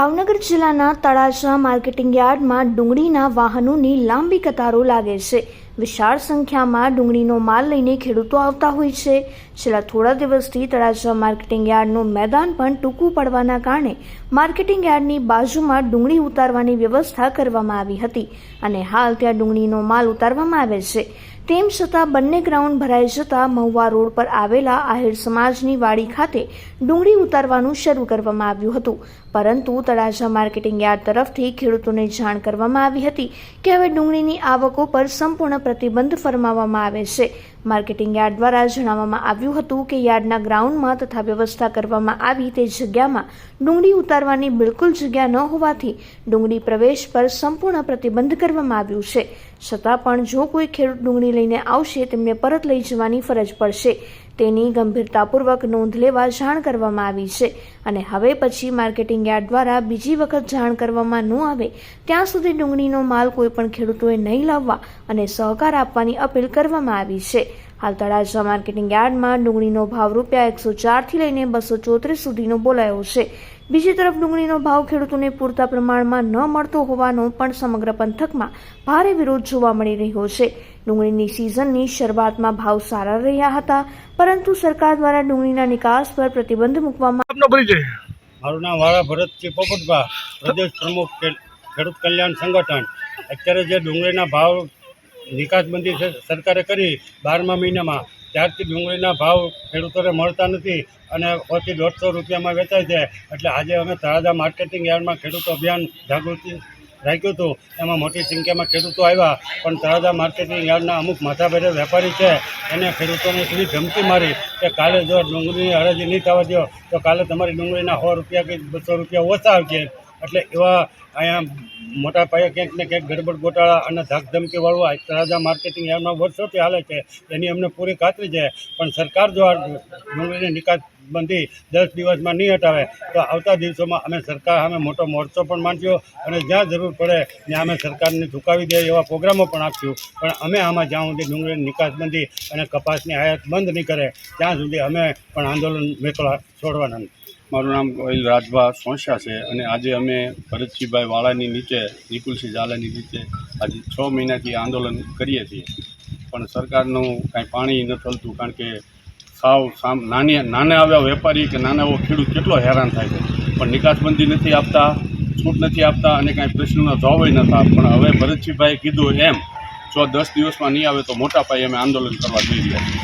ભાવનગર જિલ્લાના તળાજા માર્કેટિંગ યાર્ડમાં ડુંગળીના વાહનોની લાંબી કતારો લાગે છે. વિશાળ સંખ્યામાં ડુંગળીનો માલ લઈને ખેડૂતો આવતા હોય છે. છેલ્લા થોડા દિવસથી તળાજા માર્કેટિંગ યાર્ડનું મેદાન પણ ટૂંકું પડવાના કારણે માર્કેટિંગ યાર્ડની બાજુમાં ડુંગળી ઉતારવાની વ્યવસ્થા કરવામાં આવી હતી અને હાલ ત્યાં ડુંગળીનો માલ ઉતારવામાં આવે છે. તેમ છતાં બંને ગ્રાઉન્ડ ભરાઈ જતા મહુવા રોડ પર આવેલા આહિર સમાજની વાડી ખાતે ડુંગળી ઉતારવાનું શરૂ કરવામાં આવ્યું હતું. પરંતુ તળાજા માર્કેટિંગ યાર્ડ તરફથી ખેડૂતોને જાણ કરવામાં આવી હતી કે હવે ડુંગળીની આવકો પર સંપૂર્ણ પ્રતિબંધ ફરમાવવામાં આવે છે. માર્કેટિંગ યાર્ડ દ્વારા જણાવવામાં આવ્યું હતું કે યાર્ડના ગ્રાઉન્ડમાં તથા વ્યવસ્થા કરવામાં આવી તે જગ્યામાં ડુંગળી ઉતારવાની બિલકુલ જગ્યા ન હોવાથી ડુંગળી પ્રવેશ પર સંપૂર્ણ પ્રતિબંધ કરવામાં આવ્યું છે. છતાં પણ જો કોઈ ખેડૂત ડુંગળી લઈને આવશે, તેમને પરત લઈ જવાની ફરજ પડશે. તેની ગંભીરતાપૂર્વક નોંધ લેવા જાણ કરવામાં આવી છે અને હવે પછી માર્કેટિંગ યાર્ડ દ્વારા બીજી વખત જાણ કરવામાં ન આવે ત્યાં સુધી ડુંગળીનો માલ કોઈ પણ ખેડૂતોએ નહીં લાવવા અને સહકાર આપવાની અપીલ કરવામાં આવી છે. હાલ તળાજા માર્કેટિંગ યાર્ડમાં ડુંગળીનો ભાવ રૂપિયા એકસો ચારથી લઈને બસો ચોત્રીસ સુધીનો બોલાયો છે. બીજી તરફ ડુંગળીનો ભાવ ખેડૂતોને પૂરતા પ્રમાણમાં ન મળતો હોવાનો પણ સમગ્ર પંથકમાં ભારે વિરોધ જોવા મળી રહ્યો છે. ડુંગળીની સિઝનની શરૂઆતમાં ભાવ સારા રહ્યા હતા પરંતુ સરકાર દ્વારા ડુંગળીના નિકાસ પર પ્રતિબંધ મૂકવામાં આપનો પરિચય. મારું નામ વાળા ભરતજી પોપટભા પ્રદેશ પ્રમુખ ખેડૂત કલ્યાણ સંગઠન. અત્યારે જે ડુંગળીના ભાવ નિકાસબંધી સરકારે કરી બારમા મહિનામાં ત્યારથી ડુંગળીના ભાવ ખેડૂતોને મળતા નથી અને ઓછી દોઢસો રૂપિયામાં વેચાય છે. એટલે આજે અમે તળાજા માર્કેટિંગ યાર્ડમાં ખેડૂતો અભિયાન જાગૃતિ રાખ્યું હતું. એમાં મોટી સંખ્યામાં ખેડૂતો આવ્યા. પણ તળાજા માર્કેટિંગ યાર્ડના અમુક માથાભેરે વેપારી છે. એને ખેડૂતોને એટલી ધમકી મારી કે કાલે જો ડુંગળીની હરાજી નહીં થવા દો તો કાલે તમારી ડુંગળીના સો રૂપિયા કે બસો રૂપિયા ઓછા આવશે. એટલે એવા અહીંયા મોટા પાયે ક્યાંક ને ક્યાંક ગડબડ ગોટાળા અને ધાકધમકીવાળું આ તળાજા માર્કેટિંગ યાર્ડમાં વર્ષોથી હાલે છે. એની અમને પૂરી ખાતરી છે. પણ સરકાર જો આ ડુંગળીની નિકાસ બંધી દસ દિવસમાં નહીં હટાવે, તો આવતા દિવસોમાં અમે સરકાર સામે મોટો મોરચો પણ માંડ્યો અને જ્યાં જરૂર પડે ત્યાં અમે સરકારને ઝુકાવી દે એવા પ્રોગ્રામો પણ આપ્યું. પણ અમે આમાં જ્યાં સુધી ડુંગળીની નિકાસ બંધી અને કપાસની આયાત બંધ નહીં કરે, ત્યાં સુધી અમે પણ આંદોલન મેકળા છોડવાના નથી. મારું નામ ગોહિલ રાજભા સોંસા છે અને આજે અમે ભરતસિંહભાઈ વાળાની નીચે, નિકુલસિંહ ઝાલાની નીચે આજે છ મહિનાથી આંદોલન કરીએ છીએ. પણ સરકારનું કાંઈ પાણી ન થલતું કારણ કે સાવ સામ નાની, નાના આવ્યા વેપારી કે નાના એવો ખેડૂત કેટલો હેરાન થાય છે. પણ નિકાસબંધી નથી આપતા, છૂટ નથી આપતા અને કાંઈ પ્રશ્નનો જવાબય નતા પણ હવે ભરતસિંહભાઈએ કીધું એમ, જો દસ દિવસમાં નહીં આવે તો મોટા પાયે અમે આંદોલન કરવા જઈ રહ્યા છીએ.